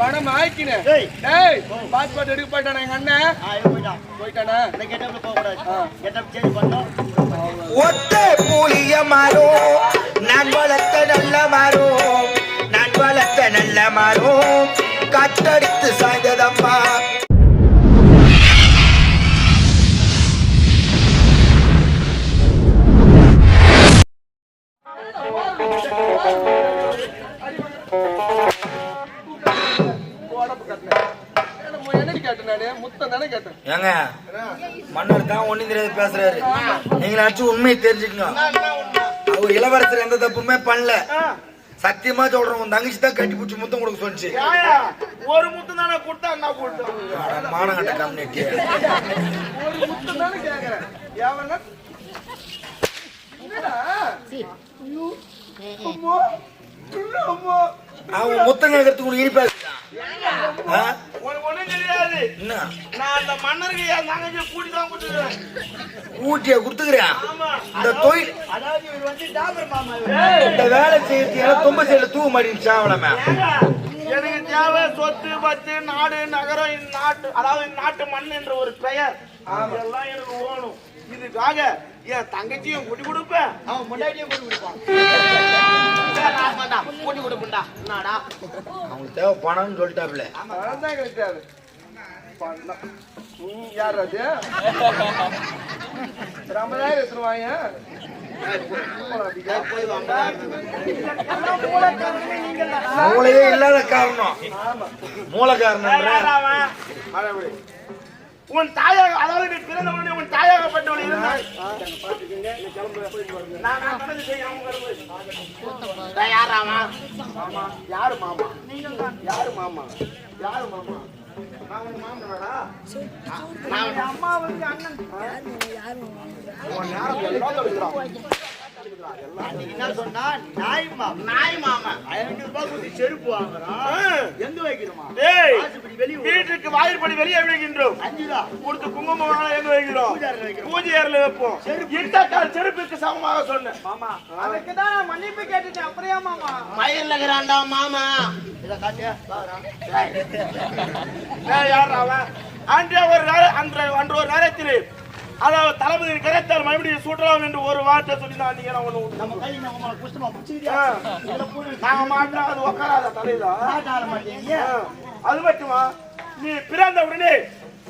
பணம் ஆக்கினேன் டேய். பாஸ்போர்ட் எடுக்க போயிட்டானா எங்க அண்ணன்? போயிட்டான். போயிட்டானா? இந்த getup ல போகக்கூடாது. getup change பண்ணணும். ஒத்த புளிய மரம் நான் வளர்த்த நல்ல மரம் நான் வளர்த்த நல்ல மரம் கட்டடித்து சாய்ந்ததம்மா. ஏங்க மன்னர் தான் ஒண்ணும் தெரியாது பேசுறாரு. நீங்க அடிச்சு உண்மையை தெரிஞ்சுக்கங்க அவர் இளவரசர் எந்த தப்புமே பண்ணல. சத்தியமா சொல்றேன் உன் தங்கச்சி தான் கட்டி பிடிச்சி முத்தம் கொடுக்க சொல்லிச்சு ஒரு முத்து தானே கொடுத்தா என்ன கொடுத்தோம் மானகட்ட கம்யூனிட்டி. ஒரு முத்தம் தானே கேக்குறேன். எவனா என்னடா? அம்மா. என்ன அம்மா. அவன் முத்தம் கேட்கறதுக்கு உனக்கு இனிப்பா ஊட்டிய கொடுத்துக்கிறேன் இந்த தொழில். இந்த வேலை செய்யறதுக்கு தும்ப சைடுல தூவ மாட்டேங்குது அவளமே எனக்கு தேவை சொத்து பத்து நாடு நகரம் நாட்டு அதாவது நாட்டு மண் என்ற ஒரு பெயர். இதெல்லாம் எனக்கு வேணும் இதுக்காக என் தங்கச்சியும் கூட்டி கொடுப்பேன் அவன் முன்னாடியும் கூட்டி கொடுப்பான். கூட்டி கொடுப்பா என்னடா? அவங்களுக்கு தேவை பணம்னு சொல்லிட்டாப்ல. பணம் தான் ம், யார் அது? ஐம்பதாயிரம் எடுத்துருவாங்க. போய் வாங்க மூளையே இல்லாத காரணம். மூல காரணம் உன் தாயாக அதாவது நீ பிறந்த உடனே உன் தாயாகப்பட்டவள் இருந்தாய். யார் அவன்? மாமா. யாரு மாமா? யாரு மாமா? யாரு மாமா? உங்க அம்மாவுக்கு அண்ணன். உன் யாரும். என்ன சொன்னா நாய் மாமா நாய் மாமா ஐநூறு ரூபாய் கொடுத்து செருப்பு வாங்குறான். எங்க வைக்கிறோமா? டேய் வெளிய விடு. வீட்டுக்கு வாயிற்படி வெளியே விடுகின்றோம் அஞ்சு ரூபா. கொடுத்து குங்குமம் வாங்க எங்க வைக்கிறோம்? பூஜை அறையில வைப்போம். இந்த கால் செருப்புக்கு சமமாக சொன்னேன். மாமா அதுக்கு தான் நான் மன்னிப்பு கேட்டுட்டேன். அப்புறம் மாமா? மயில்ல இருக்கிறான்டா மாமா. இத காட்டியா? யார்றா அவன்? அன்றே ஒரு நேர- அன்று அன்று ஒரு நேரத்தில் அதாவது தளபதி கரைத்தால் மறுபடியும் சுற்றலாம் என்று ஒரு வார்த்தை சொல்லி நான் நீங்க நம்ம கை நம்ம குஷ்டமா பிடிச்சிக்கிறியா ஆ. இதுல போடு நாங்க மாட்டோம் அது உட்காராத தலையில. அது மட்டுமா? நீ பிறந்த உடனே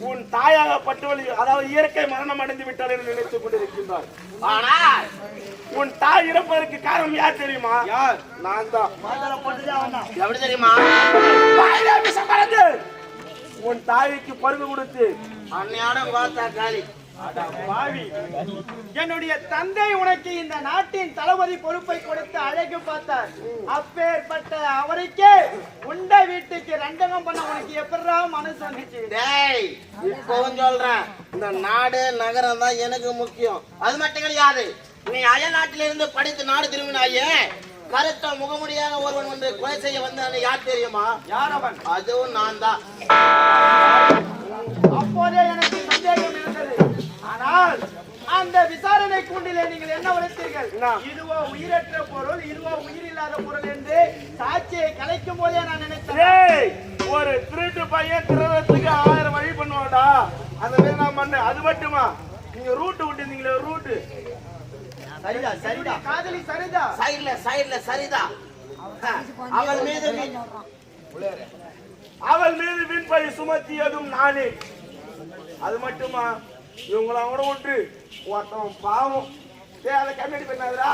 உன் தாயாக பட்டுவலி அதாவது இயற்கை மரணம் அடைந்து விட்டாள் என்று நினைத்துக் கொண்டிருக்கின்றார் ஆனால் உன் தாய் இறப்பதற்கு காரணம் யார் தெரியுமா? யார்? நான் தான். எப்படி தெரியுமா? உன் தாய்க்கு பருகு கொடுத்து அன்னையோட பார்த்தா காலி என்னுடைய தந்தை உனக்கு இந்த நாட்டின் தளபதி பொறுப்பை கொடுத்து அழகு பார்த்தார். அப்பேற்பட்ட அவருக்கே உண்ட வீட்டுக்கு ரெண்டகம் பண்ண உனக்கு எப்படா மனசு வந்துச்சு? டேய் இப்பவும் சொல்றேன். இந்த நாடு நகரம் தான் எனக்கு முக்கியம். அது மட்டும் கிடையாது. நீ அயல் நாட்டிலிருந்து படித்து நாடு திரும்பினாயே கருத்த முகமுடியாக ஒருவன் வந்து கொலை செய்ய வந்தான்னு யார் தெரியுமா? யார் அவன்? அதுவும் நான் தான். ஆனால் அந்த விசாரணை கூண்டிலே நீங்கள் என்ன உரைத்தீர்கள் இதுவோ உயிரற்ற பொருள் இதுவோ உயிரில்லாத பொருள் என்று சாட்சியை கலைக்கும் போதே நான் நினைத்தேன். ஒரு திருட்டு பையன் திருடத்துக்கு ஆயிரம் வழி பண்ணுவாடா அந்த மாதிரி நான் பண்ணேன். அது மட்டுமா? நீங்க ரூட்டு விட்டுருந்தீங்களே ரூட்டு சரிதா சரிதா காதலி சரிதா? சைடுல சைடுல சரிதா. அவள் மீது அவள் மீது வீண்பழி சுமத்தியதும் நானே. அது மட்டுமா? இவங்கள கூட விட்டு ஒருத்தவன் பாவம். அதை கம்மிடி பண்ணாதடா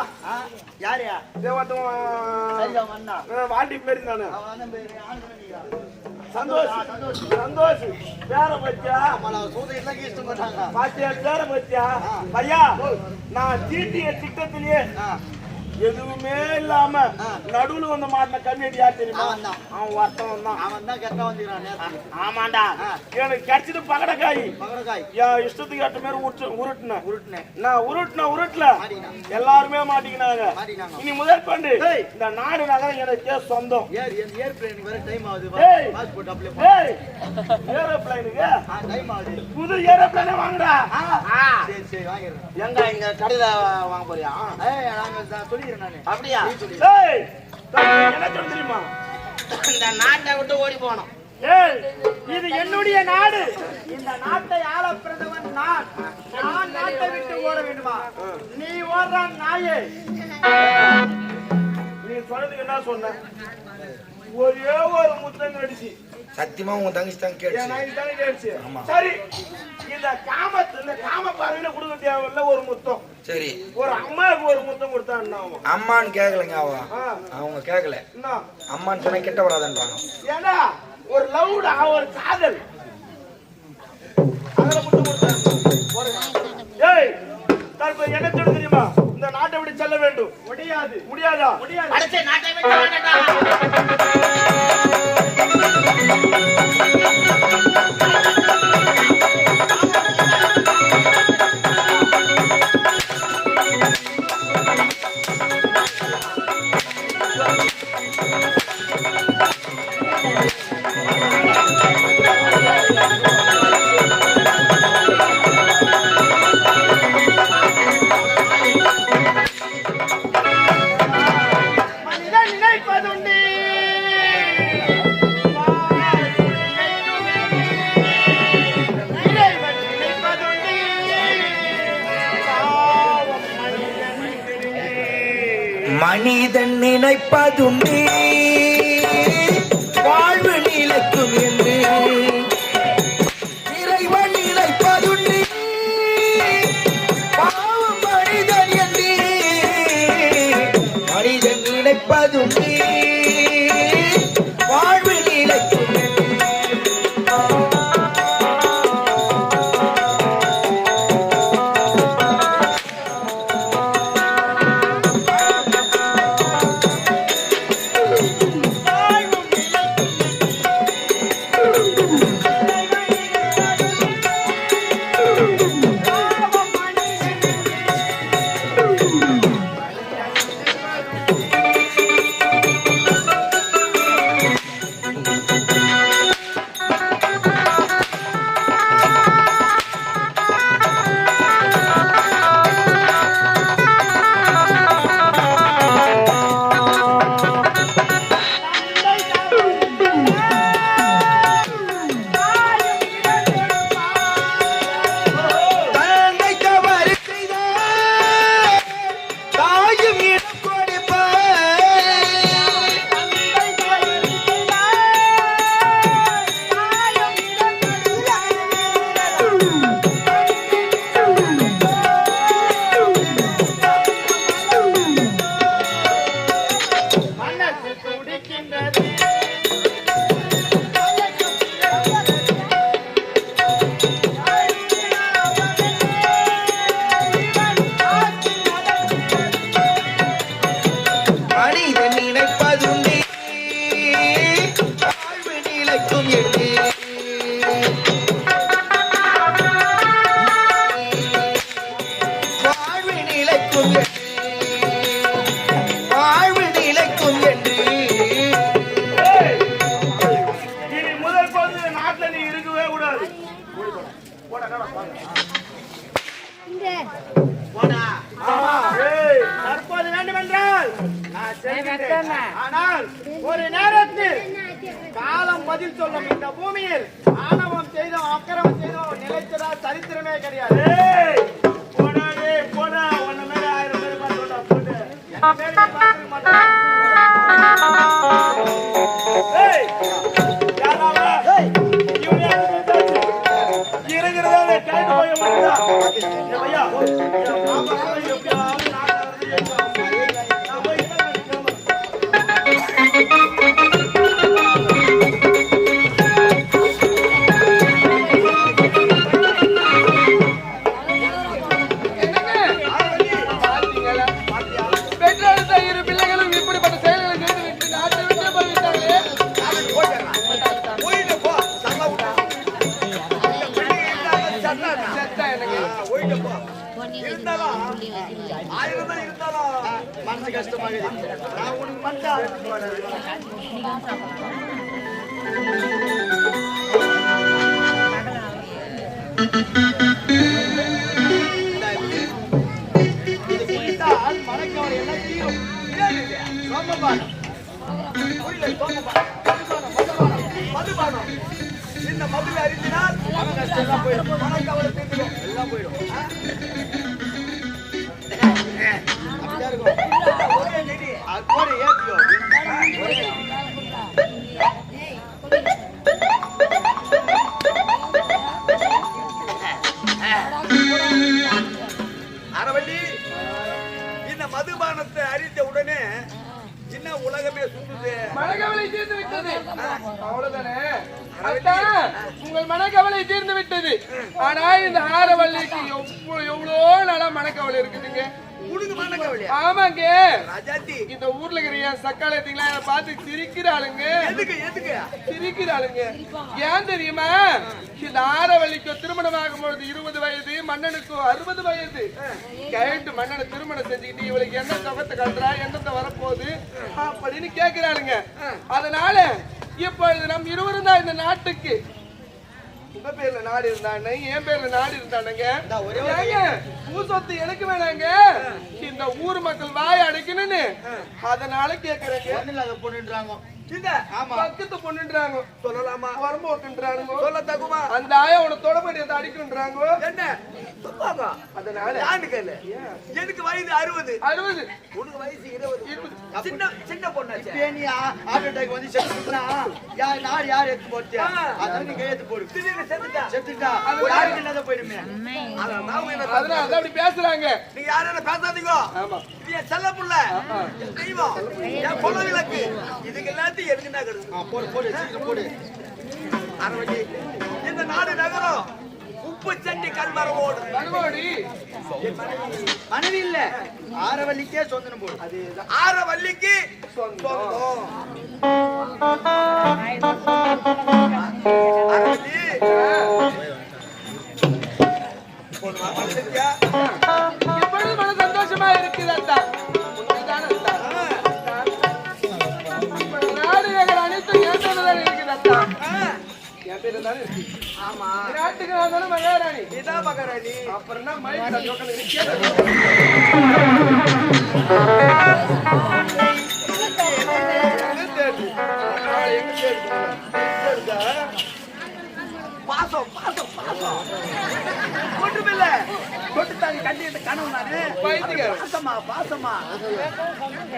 யாரையா? டேய் ஒருத்தவன் வாண்டி பேரு குழந்தையா? சந்தோஷ். சந்தோஷ். பேர பத்தியா? பாத்தியா பேர பத்தியா? பையா நான் தீட்டிய திட்டத்திலேயே எதுவுமே இல்லாம நடுவுல வந்து மாட்டின கம்மியடி யார் தெரியுமா. அவன் ஒருத்தவன் தான். அவன் தான் கெட்ட வந்துக்கிறான் ஆமாண்டா. எனக்கு கிடைச்சது பகடக்காய். மகரகாய் என் இஷ்டத்துக்கு ஏற்ற மாதிரி உருட்டு உருட்டுனேன். உருட்டுனேன். நான் உருட்டுன உருட்டுல. எல்லாருமே மாட்டிக்கினாங்க. இனி முதல் ஏய். இந்த நாடு நகரம் எனக்கே சொந்தம். ஏர்பிளேனுக்கு வேற டைம் ஆகுது. பாஸ்போர்ட் அப்ளை பண்ண. ஏரோப்ளைனுக்கு? டைம் ஆகுது. புது ஏரோப்ளைனே வாங்குடா. சரி சரி வாங்கிடுறேன். எங்க இங்க கடையில வாங்க போறியா? ஏய் நாங்க நானு அப்படியா? என்ன சொல்ல தெரியுமா? இந்த நாட்டை விட்டு ஓடி ஏய், இது என்னுடைய நாடு. இந்த நாட்டை ஆள பிறந்தவன் நான். நான் நாட்டை விட்டு ஓட வேண்டுமா? நீ ஓடுறான் நாயே. நீ சொன்னதுக்கு என்ன சொன்ன? ஒரே ஒரு முத்தம் அடிச்சு. சத்தியமா உங்க தங்கச்சி தான் கேட்டுச்சு. ஆமா. சரி இந்த காமத்து இந்த காம பார்வையில கொடுக்க தேவையில்ல ஒரு முத்தம். சரி. ஒரு அம்மாவுக்கு ஒரு முத்தம் கொடுத்தா என்ன ஆகும்? அம்மான்னு கேட்கலங்க அவ. ஆ, அவங்க கேட்கல என்ன? அம்மான்னு சொன்னா கிட்ட வராதுன்றாங்க ஏன்னா ஒரு லவ்டா ஒரு காதல். அதுல முத்தம் கொடுத்தா ஏய் தற்போது என்ன சொல்ல தெரியுமா? இந்த நாட்டை விட்டு செல்ல வேண்டும். முடியாது. முடியாதா? முடியாது அடிச்சு நாட்டை விட்டு ஓடடா. மனிதன் நினைப்பதுண்டு இறைவன் நினைப்பதுண்டு பாவம் மனிதன் நினைப்பதுண்டே தாயும் இடம் ஐயா இந்த மதுவை அறிந்தினால் மன கஷ்டம் எல்லாம் போயிடும் மன கவலை தீர்ந்துடும் எல்லாம் போயிடும் ஆ? அப்படியா இருக்கும் ஒரே நெடி. அது போட ஏத்திக்கோ உலகமே சுடுது மனக்கவலை தீர்ந்து விட்டது. அவ்வளவுதானே? உங்கள் மனக்கவலை தீர்ந்து விட்டது. ஆனா இந்த ஆரவல்லிக்கு எவ்வளவு எவ்வளோ நாளா மனக்கவலை இருக்குதுங்க? ஆமாங்க. இந்த ஊர்ல இருக்கிற சக்காலத்துங்களா என்னை பார்த்து சிரிக்கிறாளுங்க எதுக்கு எதுக்கு? சிரிக்கிறாளுங்க ஏன் தெரியுமா? இந்த ஆரவல்லிக்கு திருமணம் ஆகும் பொழுது இருபது வயது மன்னனுக்கு அறுபது வயது. கேட்டு மன்னனை திருமணம் செஞ்சுக்கிட்டு இவளுக்கு என்ன தொகத்தை கட்டுறா என்னத்தை வரப்போகுது அப்படின்னு கேக்குறாளுங்க. அதனால இப்பொழுது நம் இருவரும் தான் இந்த நாட்டுக்கு உங்க பேர்ல நாடு இருந்தானே? என் பேர்ல நாடு இருந்தானுங்க? ஏங்க, ஊர் சொத்து எனக்கு வேணாங்க. இந்த ஊர் மக்கள் வாய் அடைக்கணும்னு. அதனால கேக்குறேங்க. பொண்ணுன்றாங்க. இந்த பக்கத்து பொண்ணுன்றாங்க. சொல்லலாமா? வரம்போக்குன்றானுங்க சொல்ல தகுமா அந்த ஆயா உன அதை அடிக்குன்றாங்க. என்ன? துப்பாங்க அதனால. எனக்கு வயது அறுபது. அறுபது. உனக்கு வயசு இருபது. சின்ன சின்ன பொண்ணாச்சு. ஹார்ட் அட்டாக் வந்து செத்துனா யார் நாடு யார் எடுத்து ஆ. அதான் நீ கையெழுத்து போடு. திடீர்னு செத்துட்டா? செத்துட்டா. யாருக்கு என்னத போயிடுமே. நான் அதனால அப்படி பேசுறாங்க. நீங்க யாரும் பேசாதீங்க. ஆமா. இது என் செல்ல புள்ள. தெய்வம். என் குல விளக்கு. இதுக்கு எதுக்கு நகருது ஆ, போடு போடு சீக்கிரம் போடு. அரவட்டி இந்த நாடு நகரம். உப்பு சட்டி கல்வரவோடு மனைவி இல்ல. ஆரவல்லிக்கே சொந்தனம் போடு. அது ஆற வள்ளிக்கு சொந்தம்? இப்பொழுது மன சந்தோஷமா இருக்குது அத்தா என் பேர்ல தானே ஆமா நாட்டுக்கு நான் மகாராணி இதான் மகாராணி அப்புறம் தான் பாசம் பாசம் பாசம் ஒன்றுமில்ல கொட்டு தாங்க கண்டிட்டு கனவு நானு பாசமா பாசமா பாசமா?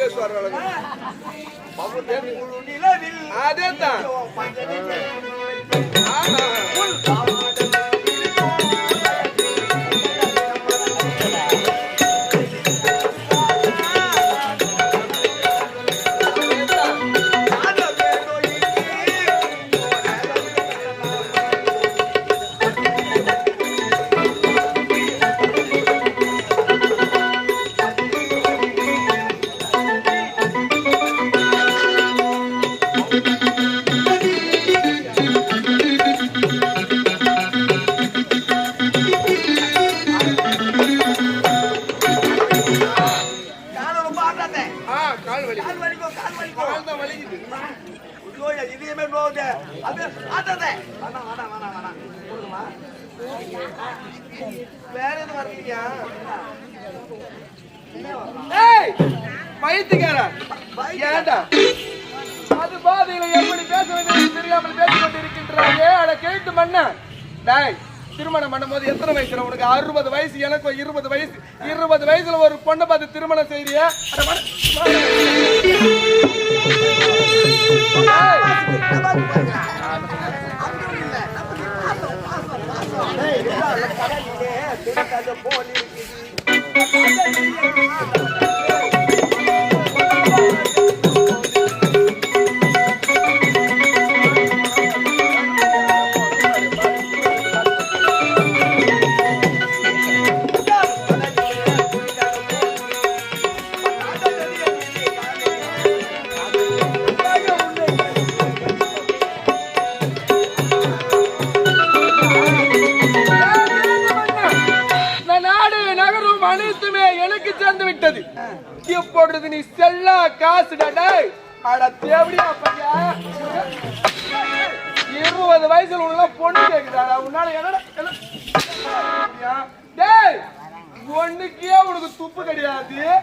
பேசுவார்கள் அதே தான் ஆமா கால் வலி கால் வலிக்கும், கால் வலிக்கும். கால் தான் வலிக்குது ஐயோ, இதயமே நோவுதே. அது ஆட்டாதே. வேணாம், வேணாம், வேணாம், வேணாம். போதுமா? வேற எதுவும் வரலையா ஏய் பைத்தியக்காரா ஏண்டா அது பாதையில எப்படி பேச வேண்டும் தெரியாமல் பேசிக் கொண்டிருக்கின்றாயே அட கேட்டு மண்ண டேய் திருமணம் பண்ணும்போது எத்தனை வயசுல உனக்கு அறுபது வயசு எனக்கு இருபது வயசு. இருபது வயசுல ஒரு பொண்ணை பார்த்து திருமணம் செய்யறிய போலி nadie.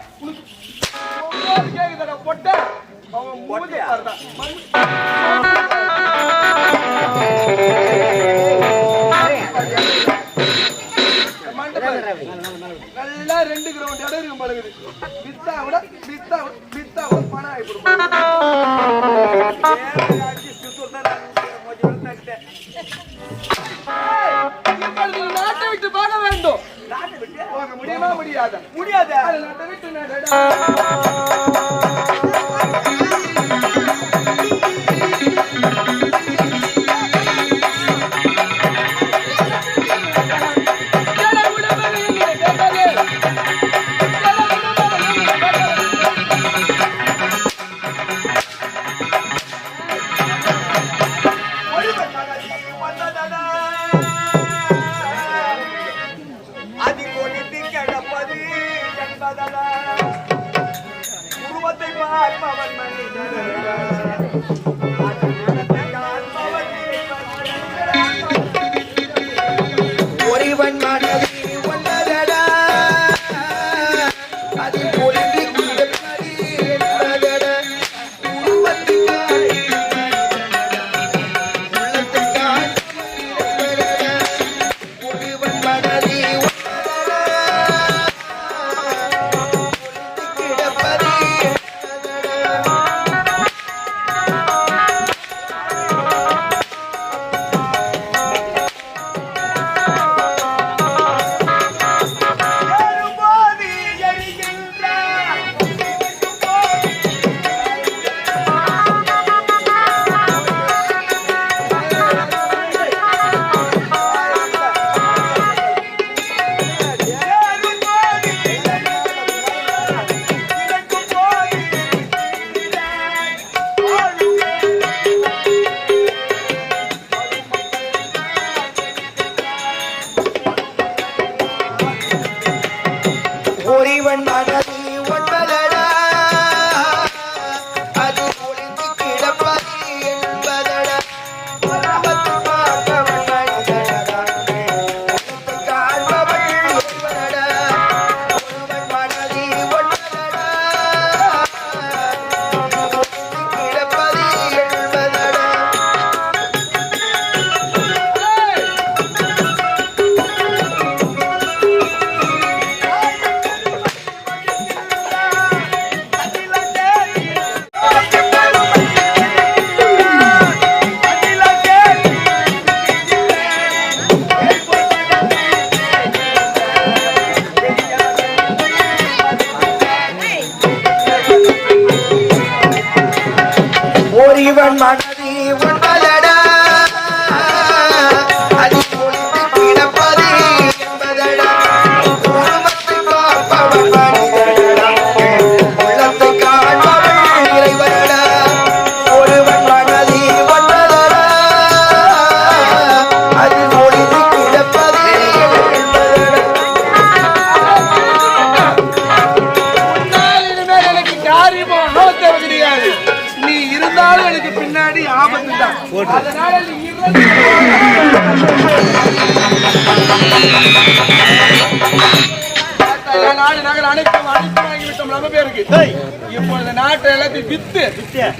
கட்டை எல்லாத்தையும் வித்து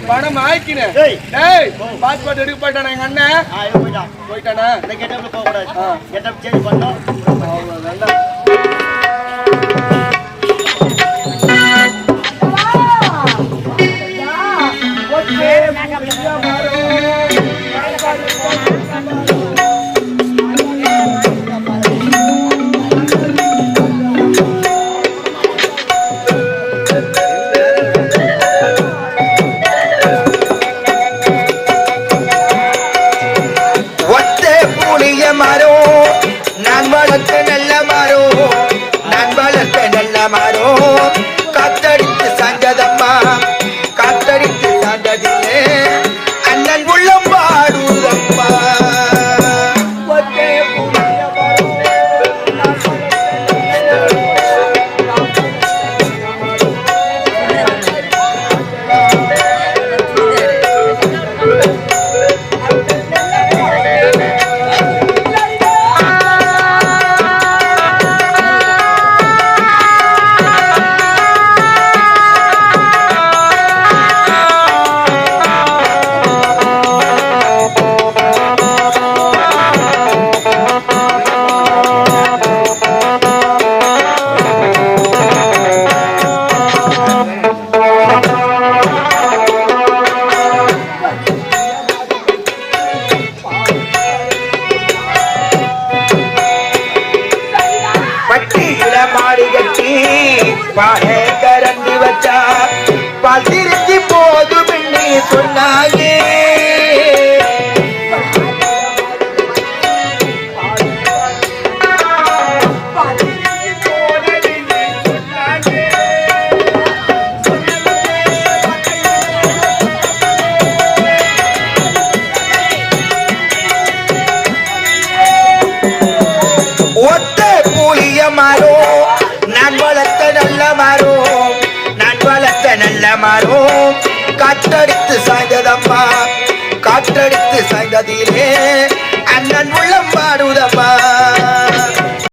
பணம் ஆக்கினேன் பாஸ்போர்ட் எடுக்க போயிட்டானா எங்க அண்ணன்? போயிட்டானா. போக கூடாது பானை கரண்டு வச்சா பால் திரு